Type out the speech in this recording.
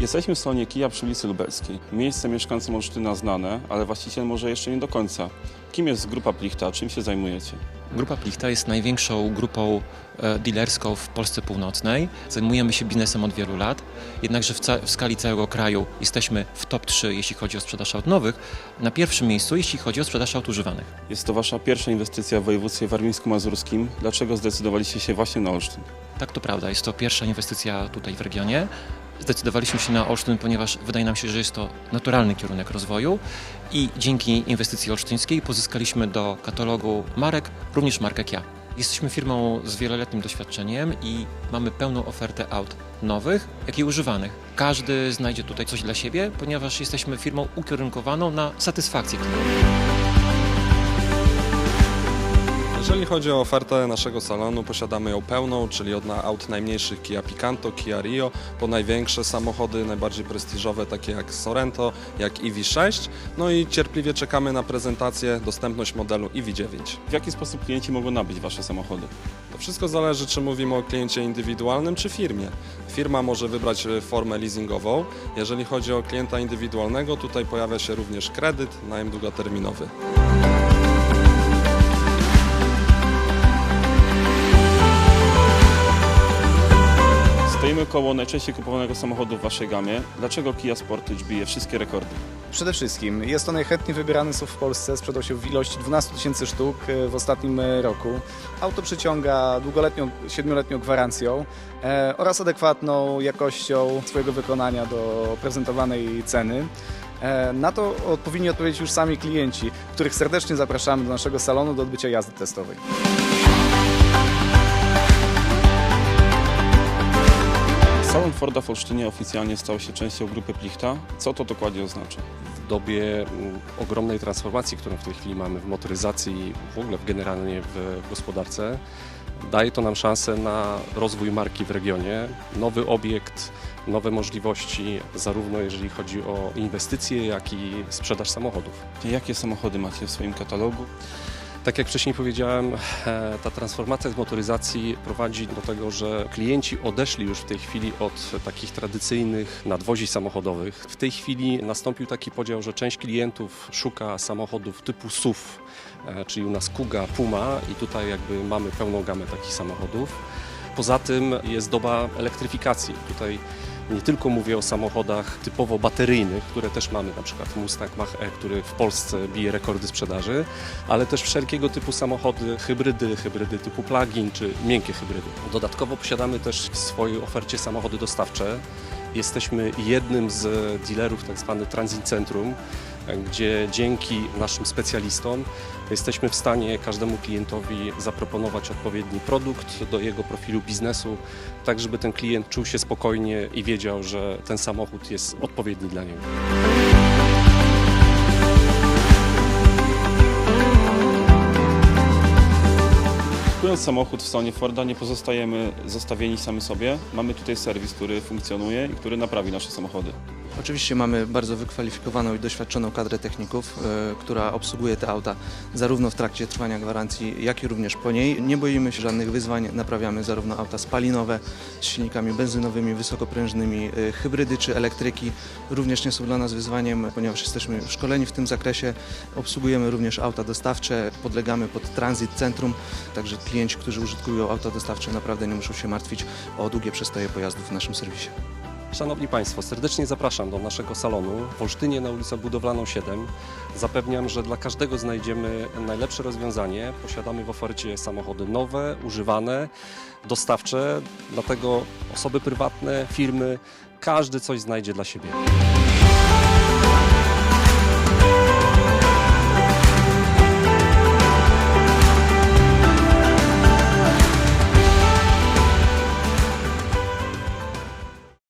Jesteśmy w salonie Kia przy ulicy Lubelskiej. Miejsce mieszkańcom Olsztyna znane, ale właściciel może jeszcze nie do końca. Kim jest grupa Plichta? Czym się zajmujecie? Grupa Plichta jest największą grupą e, dealerską w Polsce Północnej. Zajmujemy się biznesem od wielu lat, jednakże w, w skali całego kraju jesteśmy w top 3, jeśli chodzi o sprzedaż aut nowych, na pierwszym miejscu, jeśli chodzi o sprzedaż aut używanych. Jest to wasza pierwsza inwestycja w województwie warmińsko-mazurskim. Dlaczego zdecydowaliście się właśnie na Olsztyn? Tak, to prawda, jest to pierwsza inwestycja tutaj w regionie. Zdecydowaliśmy się na Olsztyn, ponieważ wydaje nam się, że jest to naturalny kierunek rozwoju i dzięki inwestycji olsztyńskiej pozyskaliśmy do katalogu marek również markę Kia. Jesteśmy firmą z wieloletnim doświadczeniem i mamy pełną ofertę aut nowych, jak i używanych. Każdy znajdzie tutaj coś dla siebie, ponieważ jesteśmy firmą ukierunkowaną na satysfakcję klienta. Jeżeli chodzi o ofertę naszego salonu, posiadamy ją pełną, czyli od aut najmniejszych Kia Picanto, Kia Rio, po największe samochody, najbardziej prestiżowe, takie jak Sorento, jak EV6. No i cierpliwie czekamy na prezentację, dostępność modelu EV9. W jaki sposób klienci mogą nabyć wasze samochody? To wszystko zależy, czy mówimy o kliencie indywidualnym, czy firmie. Firma może wybrać e, formę leasingową. Jeżeli chodzi o klienta indywidualnego, tutaj pojawia się również kredyt, najem długoterminowy. Stoimy koło najczęściej kupowanego samochodu w waszej gamie. Dlaczego Kia Sportage bije wszystkie rekordy? Przede wszystkim jest to najchętniej wybierany SUV w Polsce, sprzedał się w ilości 12 tysięcy sztuk e, w ostatnim e, roku. Auto przyciąga długoletnią, siedmioletnią gwarancją e, oraz adekwatną jakością swojego wykonania do prezentowanej ceny. E, na to powinni odpowiedzieć już sami klienci, których serdecznie zapraszamy do naszego salonu do odbycia jazdy testowej. Salon Forda w Olsztynie oficjalnie stał się częścią grupy Plichta. Co to dokładnie oznacza? w dobie ogromnej transformacji, którą w tej chwili mamy w motoryzacji i w ogóle w generalnie w gospodarce, daje to nam szansę na rozwój marki w regionie, nowy obiekt, nowe możliwości, zarówno jeżeli chodzi o inwestycje, jak i sprzedaż samochodów. Jakie samochody macie w swoim katalogu? Tak jak wcześniej powiedziałem, e, ta transformacja z motoryzacji prowadzi do tego, że klienci odeszli już w tej chwili od takich tradycyjnych nadwozi samochodowych. W tej chwili nastąpił taki podział, że część klientów szuka samochodów typu SUV, e, czyli u nas Kuga, Puma i tutaj jakby mamy pełną gamę takich samochodów. Poza tym jest doba elektryfikacji. Tutaj nie tylko mówię o samochodach typowo bateryjnych, które też mamy, na przykład Mustang Mach-E, który w Polsce bije rekordy sprzedaży, ale też wszelkiego typu samochody, hybrydy, hybrydy typu plug-in czy miękkie hybrydy. Dodatkowo posiadamy też w swojej ofercie samochody dostawcze. Jesteśmy jednym z dealerów tak zwany Transit Centrum, gdzie dzięki naszym specjalistom jesteśmy w stanie każdemu klientowi zaproponować odpowiedni produkt do jego profilu biznesu, tak żeby ten klient czuł się spokojnie i wiedział, że ten samochód jest odpowiedni dla niego. Kupując samochód w salonie Forda nie pozostajemy zostawieni sami sobie. Mamy tutaj serwis, który funkcjonuje i który naprawi nasze samochody. Oczywiście mamy bardzo wykwalifikowaną i doświadczoną kadrę techników, e, która obsługuje te auta zarówno w trakcie trwania gwarancji, jak i również po niej. Nie boimy się żadnych wyzwań, naprawiamy zarówno auta spalinowe z silnikami benzynowymi, wysokoprężnymi, e, hybrydy czy elektryki. Również nie są dla nas wyzwaniem, ponieważ jesteśmy szkoleni w tym zakresie. Obsługujemy również auta dostawcze, podlegamy pod transit centrum, także klienci, którzy użytkują auta dostawcze naprawdę nie muszą się martwić o długie przestoje pojazdów w naszym serwisie. Szanowni Państwo, serdecznie zapraszam do naszego salonu w Olsztynie na ulicę Budowlaną 7. Zapewniam, że dla każdego znajdziemy najlepsze rozwiązanie. Posiadamy w ofercie samochody nowe, używane, dostawcze, dlatego osoby prywatne, firmy, każdy coś znajdzie dla siebie.